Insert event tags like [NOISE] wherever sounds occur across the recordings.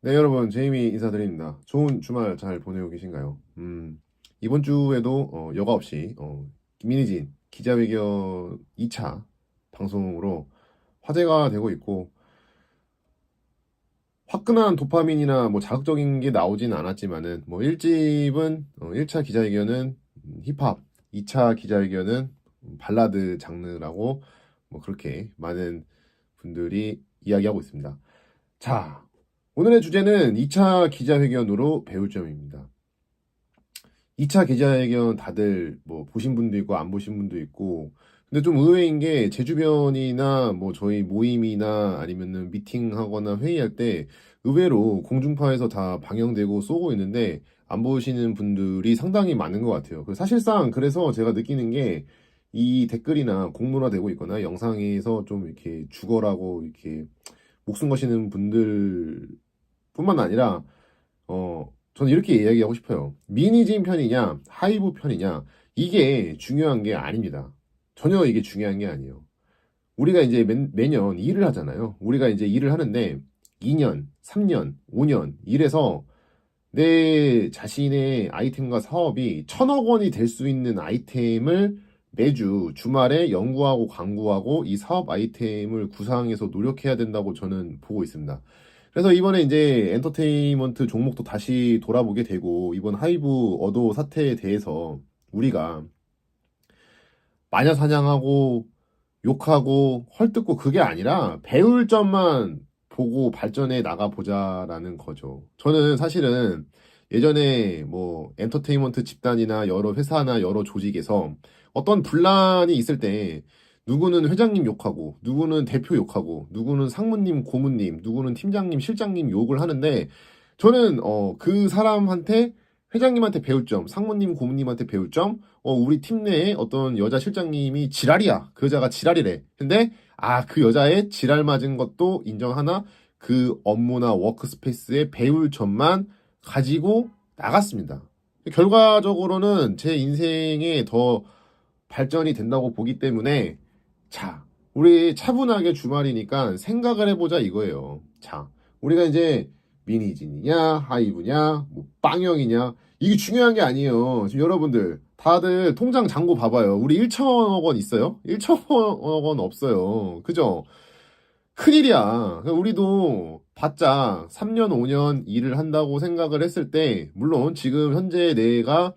네, 여러분, 제이미 인사드립니다. 좋은 주말 잘 보내고 계신가요? 음, 이번 주에도 어, 여과 없이 어, 김민희진 기자회견 2차 방송으로 화제가 되고 있고, 화끈한 도파민이나 뭐 자극적인 게 나오진 않았지만은, 뭐 1집은, 1차 기자회견은 음, 힙합, 2차 기자회견은 발라드 장르라고 뭐 그렇게 많은 분들이 이야기하고 있습니다. 자, 오늘의 주제는 2차 기자회견으로 배울 점입니다. 2차 기자회견 다들 뭐 보신 분도 있고 안 보신 분도 있고 근데 좀 의외인 게 제 주변이나 뭐 저희 모임이나 아니면은 미팅하거나 회의할 때 의외로 공중파에서 다 방영되고 쏘고 있는데 안 보시는 분들이 상당히 많은 것 같아요. 그 사실상 그래서 제가 느끼는 게 이 댓글이나 공론화되고 있거나 영상에서 좀 이렇게 죽어라고 이렇게 목숨 거시는 분들 뿐만 아니라 어 저는 이렇게 이야기하고 싶어요. 미니진 편이냐 하이브 편이냐 이게 중요한 게 아닙니다. 전혀 이게 중요한 게 아니에요. 우리가 이제 매, 매년 일을 하잖아요. 우리가 이제 일을 하는데 2년, 3년, 5년 일해서 내 자신의 아이템과 사업이 천억 원이 될 수 있는 아이템을 매주 주말에 연구하고 강구하고 이 사업 아이템을 구상해서 노력해야 된다고 저는 보고 있습니다. 그래서 이번에 이제 엔터테인먼트 종목도 다시 돌아보게 되고 이번 하이브 어도 사태에 대해서 우리가 마녀 사냥하고 욕하고 헐뜯고 그게 아니라 배울 점만 보고 발전해 나가 보자라는 거죠. 저는 사실은 예전에 뭐 엔터테인먼트 집단이나 여러 회사나 여러 조직에서 어떤 분란이 있을 때 누구는 회장님 욕하고, 누구는 대표 욕하고, 누구는 상무님, 고문님, 누구는 팀장님, 실장님 욕을 하는데, 저는, 어, 그 사람한테, 회장님한테 배울 점, 상무님, 고문님한테 배울 점, 어, 우리 팀 내에 어떤 여자 실장님이 지랄이야. 그 여자가 지랄이래. 근데, 아, 그 여자의 지랄 맞은 것도 인정하나, 그 업무나 워크스페이스에 배울 점만 가지고 나갔습니다. 결과적으로는 제 인생에 더 발전이 된다고 보기 때문에, 자, 우리 차분하게 주말이니까 생각을 해보자 이거예요. 자, 우리가 이제 미니진이냐, 하이브냐, 뭐 빵형이냐, 이게 중요한 게 아니에요. 지금 여러분들, 다들 통장 잔고 봐봐요. 우리 1천억 원 있어요? 1천억 원 없어요. 그죠? 큰일이야. 우리도 바짝 3년, 5년 일을 한다고 생각을 했을 때, 물론 지금 현재 내가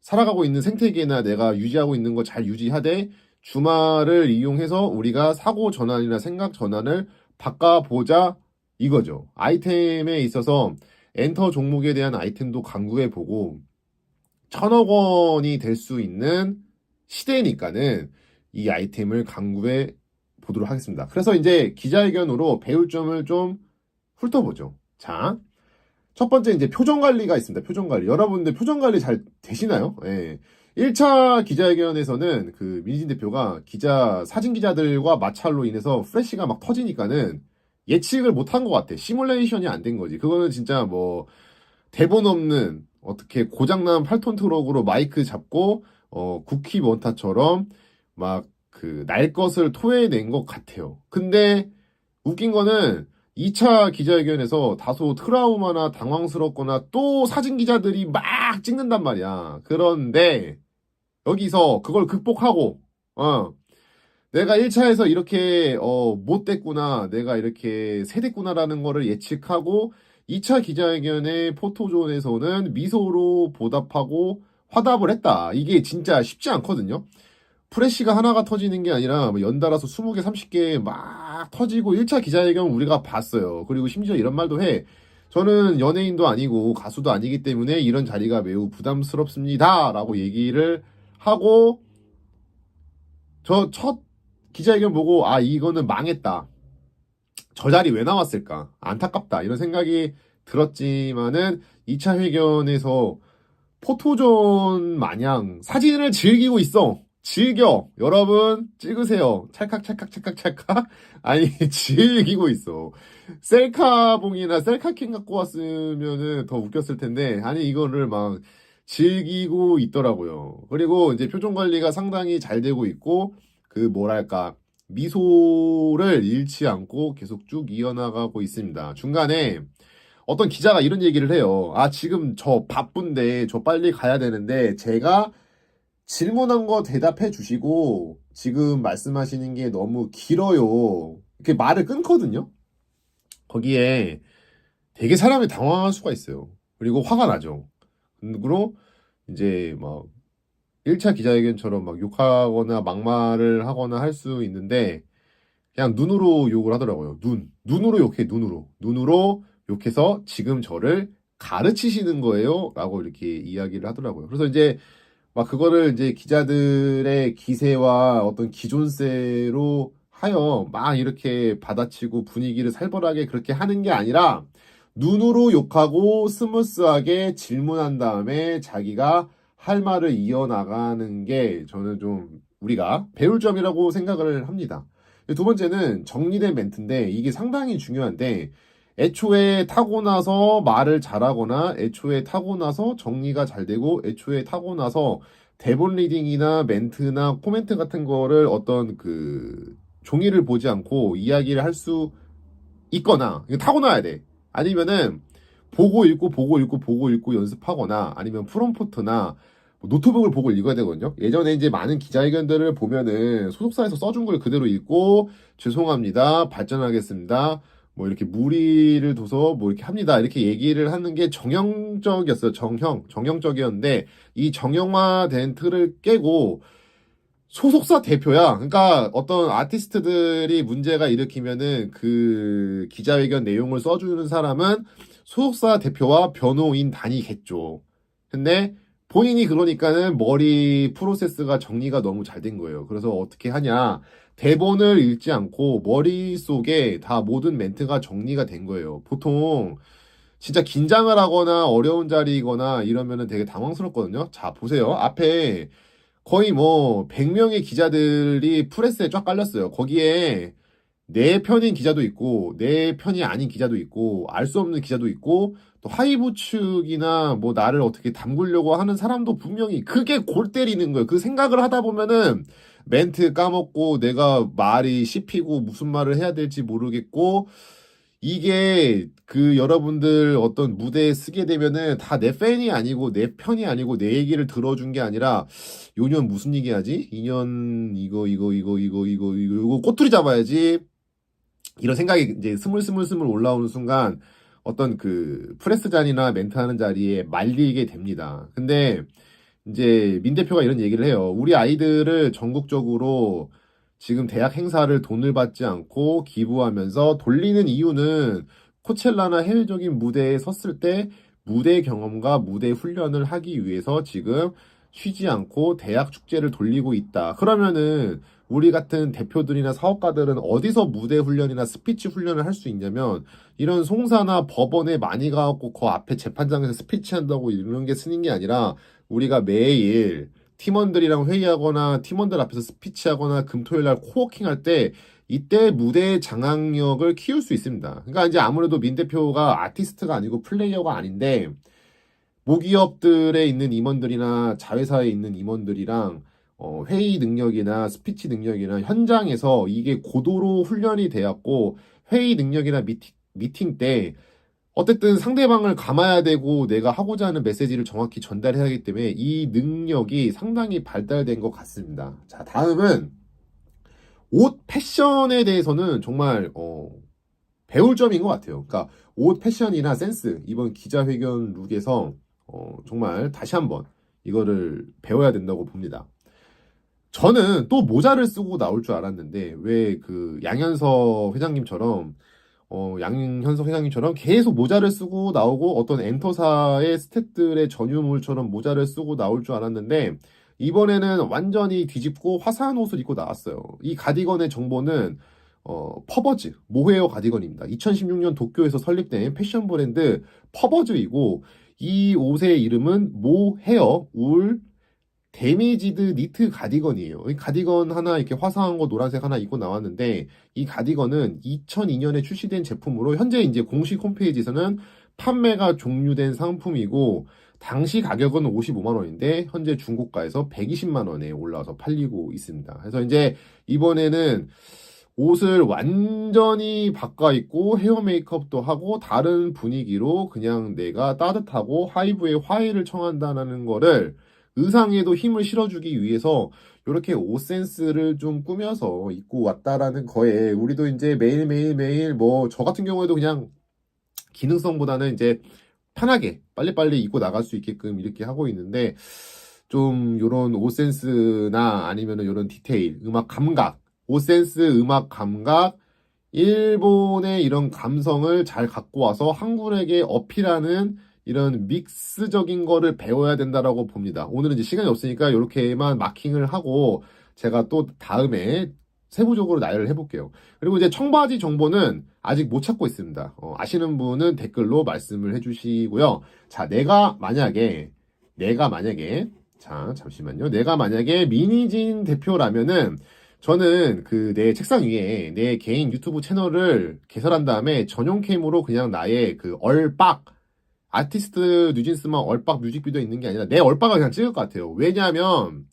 살아가고 있는 생태계나 내가 유지하고 있는 거 잘 유지하되, 주말을 이용해서 우리가 사고 전환이나 생각 전환을 바꿔보자 이거죠. 아이템에 있어서 엔터 종목에 대한 아이템도 강구해 보고 천억 원이 될 수 있는 시대니까는 이 아이템을 강구해 보도록 하겠습니다. 그래서 이제 기자회견으로 배울 점을 좀 훑어보죠. 자, 첫 번째 이제 표정 관리가 있습니다. 표정 관리. 여러분들 표정 관리 잘 되시나요? 예. 1차 기자회견에서는 그 민진 대표가 기자, 사진 기자들과 마찰로 인해서 프레쉬가 막 터지니까는 예측을 못한 것 같아. 시뮬레이션이 안 된 거지. 그거는 진짜 뭐 대본 없는 어떻게 고장난 8톤 트럭으로 마이크 잡고 어 쿠키 원타처럼 막 그 날 것을 토해낸 것 같아요. 근데 웃긴 거는 2차 기자회견에서 다소 트라우마나 당황스럽거나 또 사진 기자들이 막 찍는단 말이야. 그런데 여기서 그걸 극복하고, 어, 내가 1차에서 이렇게, 어, 못됐구나, 내가 이렇게 세됐구나라는 거를 예측하고, 2차 기자회견의 포토존에서는 미소로 보답하고 화답을 했다. 이게 진짜 쉽지 않거든요. 프레쉬가 하나가 터지는 게 아니라 뭐 연달아서 20개, 30개 막 터지고 1차 기자회견 우리가 봤어요. 그리고 심지어 이런 말도 해. 저는 연예인도 아니고 가수도 아니기 때문에 이런 자리가 매우 부담스럽습니다. 라고 얘기를 하고 저 첫 기자회견 보고 아 이거는 망했다. 저 자리 왜 나왔을까? 안타깝다. 이런 생각이 들었지만은 2차 회견에서 포토존 마냥 사진을 즐기고 있어. 즐겨. 여러분, 찍으세요. 찰칵, 찰칵, 찰칵, 찰칵. [LAUGHS] 아니, 즐기고 있어. 셀카봉이나 셀카킹 갖고 왔으면은 더 웃겼을 텐데, 아니, 이거를 막 즐기고 있더라고요. 그리고 이제 표정 관리가 상당히 잘 되고 있고, 그 뭐랄까, 미소를 잃지 않고 계속 쭉 이어나가고 있습니다. 중간에 어떤 기자가 이런 얘기를 해요. 아, 지금 저 바쁜데, 저 빨리 가야 되는데, 제가 질문한 거 대답해 주시고, 지금 말씀하시는 게 너무 길어요. 이렇게 말을 끊거든요? 거기에 되게 사람이 당황할 수가 있어요. 그리고 화가 나죠. 그리고 이제 막 1차 기자회견처럼 막 욕하거나 막말을 하거나 할 수 있는데, 그냥 눈으로 욕을 하더라고요. 눈. 눈으로 욕해, 눈으로. 눈으로 욕해서 지금 저를 가르치시는 거예요. 라고 이렇게 이야기를 하더라고요. 그래서 이제 막 그거를 이제 기자들의 기세와 어떤 기존세로 하여 막 이렇게 받아치고 분위기를 살벌하게 그렇게 하는 게 아니라 눈으로 욕하고 스무스하게 질문한 다음에 자기가 할 말을 이어나가는 게 저는 좀 우리가 배울 점이라고 생각을 합니다. 두 번째는 정리된 멘트인데 이게 상당히 중요한데 애초에 타고 나서 말을 잘하거나 애초에 타고 나서 정리가 잘 되고 애초에 타고 나서 대본 리딩이나 멘트나 코멘트 같은 거를 어떤 그 종이를 보지 않고 이야기를 할 수 있거나 타고나야 돼. 아니면은 보고 읽고 보고 읽고 보고 읽고 연습하거나 아니면 프롬포트나 뭐 노트북을 보고 읽어야 되거든요. 예전에 이제 많은 기자회견들을 보면은 소속사에서 써준 걸 그대로 읽고 죄송합니다. 발전하겠습니다. 뭐 이렇게 무리를 둬서 뭐 이렇게 합니다. 이렇게 얘기를 하는 게 정형적이었어요. 정형, 정형적이었는데 이 정형화된 틀을 깨고 소속사 대표야. 그러니까 어떤 아티스트들이 문제가 일으키면은 그 기자회견 내용을 써주는 사람은 소속사 대표와 변호인 단이겠죠. 근데 본인이 그러니까는 머리 프로세스가 정리가 너무 잘 된 거예요. 그래서 어떻게 하냐. 대본을 읽지 않고 머릿속에 다 모든 멘트가 정리가 된 거예요. 보통 진짜 긴장을 하거나 어려운 자리거나 이러면은 되게 당황스럽거든요. 자, 보세요. 앞에 거의 뭐 100명의 기자들이 프레스에 쫙 깔렸어요. 거기에 내 편인 기자도 있고 내 편이 아닌 기자도 있고 알 수 없는 기자도 있고 또 하이브 측이나 뭐 나를 어떻게 담그려고 하는 사람도 분명히 그게 골 때리는 거예요. 그 생각을 하다 보면은 멘트 까먹고 내가 말이 씹히고 무슨 말을 해야 될지 모르겠고 이게 그 여러분들 어떤 무대에 쓰게 되면은 다 내 팬이 아니고 내 편이 아니고 내 얘기를 들어준 게 아니라 요년 무슨 얘기하지? 2년 이거 이거 이거 이거 이거 이거 이거 꼬투리 잡아야지 이런 생각이 이제 스물스물스물 올라오는 순간 어떤 그 프레스 잔이나 멘트하는 자리에 말리게 됩니다. 근데 이제 민 대표가 이런 얘기를 해요. 우리 아이들을 전국적으로 지금 대학 행사를 돈을 받지 않고 기부하면서 돌리는 이유는 코첼라나 해외적인 무대에 섰을 때 무대 경험과 무대 훈련을 하기 위해서 지금 쉬지 않고 대학 축제를 돌리고 있다. 그러면은 우리 같은 대표들이나 사업가들은 어디서 무대 훈련이나 스피치 훈련을 할 수 있냐면 이런 송사나 법원에 많이 가고 그 앞에 재판장에서 스피치 한다고 이런 게 쓰는 게 아니라 우리가 매일 팀원들이랑 회의하거나 팀원들 앞에서 스피치하거나 금토일 날 코워킹 할 때 이때 무대 장악력을 키울 수 있습니다. 그러니까 이제 아무래도 민 대표가 아티스트가 아니고 플레이어가 아닌데 모기업들에 있는 임원들이나 자회사에 있는 임원들이랑 어, 회의 능력이나 스피치 능력이나 현장에서 이게 고도로 훈련이 되었고 회의 능력이나 미팅, 미팅 때 어쨌든 상대방을 감아야 되고 내가 하고자 하는 메시지를 정확히 전달해야 하기 때문에 이 능력이 상당히 발달된 것 같습니다. 자, 다음은 옷 패션에 대해서는 정말 어, 배울 점인 것 같아요. 그러니까 옷 패션이나 센스 이번 기자회견 룩에서 어, 정말 다시 한번 이거를 배워야 된다고 봅니다. 저는 또 모자를 쓰고 나올 줄 알았는데 왜 그 양현서 회장님처럼 어, 양현석 회장님처럼 계속 모자를 쓰고 나오고 어떤 엔터사의 스태프들의 전유물처럼 모자를 쓰고 나올 줄 알았는데 이번에는 완전히 뒤집고 화사한 옷을 입고 나왔어요. 이 가디건의 정보는 어, 퍼버즈, 모헤어 가디건입니다. 2016년 도쿄에서 설립된 패션 브랜드 퍼버즈이고 이 옷의 이름은 모헤어 울 데미지드 니트 가디건이에요. 이 가디건 하나 이렇게 화사한 거 노란색 하나 입고 나왔는데 이 가디건은 2002년에 출시된 제품으로 현재 이제 공식 홈페이지에서는 판매가 종료된 상품이고 당시 가격은 55만 원인데 현재 중고가에서 120만 원에 올라와서 팔리고 있습니다. 그래서 이제 이번에는 옷을 완전히 바꿔 입고 헤어 메이크업도 하고 다른 분위기로 그냥 내가 따뜻하고 하이브의 화해를 청한다는 거를 의상에도 힘을 실어주기 위해서 이렇게 옷 센스를 좀 꾸며서 입고 왔다라는 거에 우리도 이제 매일매일 매일 뭐 저 같은 경우에도 그냥 기능성보다는 이제 편하게 빨리빨리 입고 나갈 수 있게끔 이렇게 하고 있는데 좀 요런 옷 센스나 아니면은 요런 디테일, 음악 감각, 옷 센스, 음악 감각, 일본의 이런 감성을 잘 갖고 와서 한국에게 어필하는 이런 믹스적인 거를 배워야 된다라고 봅니다. 오늘은 이제 시간이 없으니까 이렇게만 마킹을 하고 제가 또 다음에 세부적으로 나열을 해볼게요. 그리고 이제 청바지 정보는 아직 못 찾고 있습니다. 어, 아시는 분은 댓글로 말씀을 해주시고요. 자, 내가 만약에, 내가 만약에, 자, 잠시만요. 내가 만약에 미니진 대표라면은 저는 그 내 책상 위에 내 개인 유튜브 채널을 개설한 다음에 전용 캠으로 그냥 나의 그 얼빡, 아티스트 뉴진스만 얼빡 뮤직비디오 있는 게 아니라 내 얼빡을 그냥 찍을 것 같아요. 왜냐하면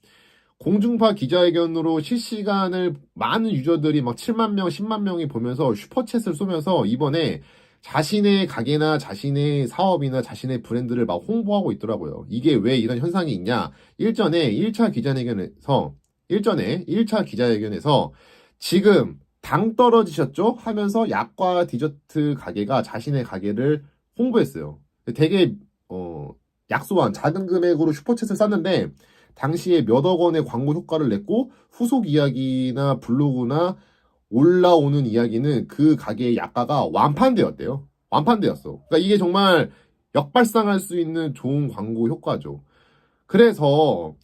공중파 기자회견으로 실시간을 많은 유저들이 막 7만 명, 10만 명이 보면서 슈퍼챗을 쏘면서 이번에 자신의 가게나 자신의 사업이나 자신의 브랜드를 막 홍보하고 있더라고요. 이게 왜 이런 현상이 있냐? 일전에 1차 기자회견에서, 일전에 1차 기자회견에서 지금 당 떨어지셨죠? 하면서 약과 디저트 가게가 자신의 가게를 홍보했어요. 되게, 어, 약소한 작은 금액으로 슈퍼챗을 쐈는데, 당시에 몇억 원의 광고 효과를 냈고 후속 이야기나 블로그나 올라오는 이야기는 그 가게의 약가가 완판되었대요. 완판되었어. 그러니까 이게 정말 역발상할 수 있는 좋은 광고 효과죠. 그래서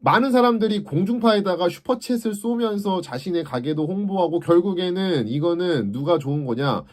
많은 사람들이 공중파에다가 슈퍼챗을 쏘면서 자신의 가게도 홍보하고 결국에는 이거는 누가 좋은 거냐?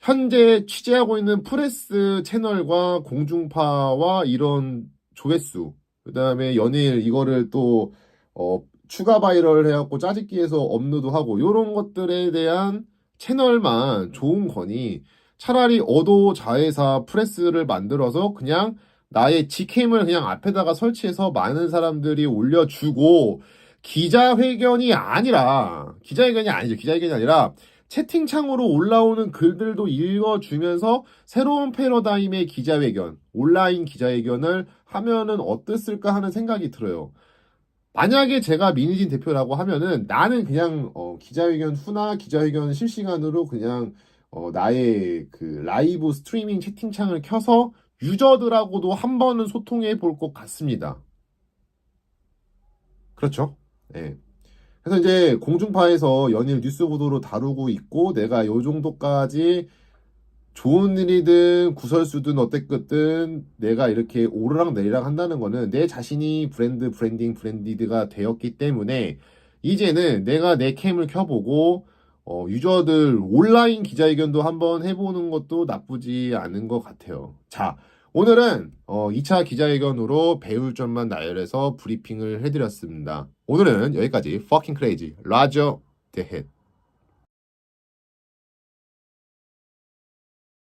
현재 취재하고 있는 프레스 채널과 공중파와 이런 조회수 그 다음에 연일 이거를 또, 어, 추가 바이럴 해갖고 짜집기해서 업로드 하고, 요런 것들에 대한 채널만 좋은 거니, 차라리 어도 자회사 프레스를 만들어서 그냥 나의 직캠을 그냥 앞에다가 설치해서 많은 사람들이 올려주고, 기자회견이 아니라, 기자회견이 아니죠. 기자회견이 아니라, 채팅창으로 올라오는 글들도 읽어주면서 새로운 패러다임의 기자회견, 온라인 기자회견을 하면은 어땠을까 하는 생각이 들어요. 만약에 제가 민희진 대표라고 하면은 나는 그냥 어, 기자회견 후나 기자회견 실시간으로 그냥 어, 나의 그 라이브 스트리밍 채팅창을 켜서 유저들하고도 한 번은 소통해 볼 것 같습니다. 그렇죠? 예. 그래서 이제 공중파에서 연일 뉴스 보도로 다루고 있고 내가 요 정도까지 좋은 일이든 구설수든 어땠든 내가 이렇게 오르락 내리락 한다는 거는 내 자신이 브랜드 브랜딩 브랜디드가 되었기 때문에 이제는 내가 내 캠을 켜보고 어, 유저들 온라인 기자회견도 한번 해보는 것도 나쁘지 않은 것 같아요. 자, 오늘은 어, 2차 기자회견으로 배울 점만 나열해서 브리핑을 해드렸습니다. 오늘은 여기까지 fucking crazy 라저 대헷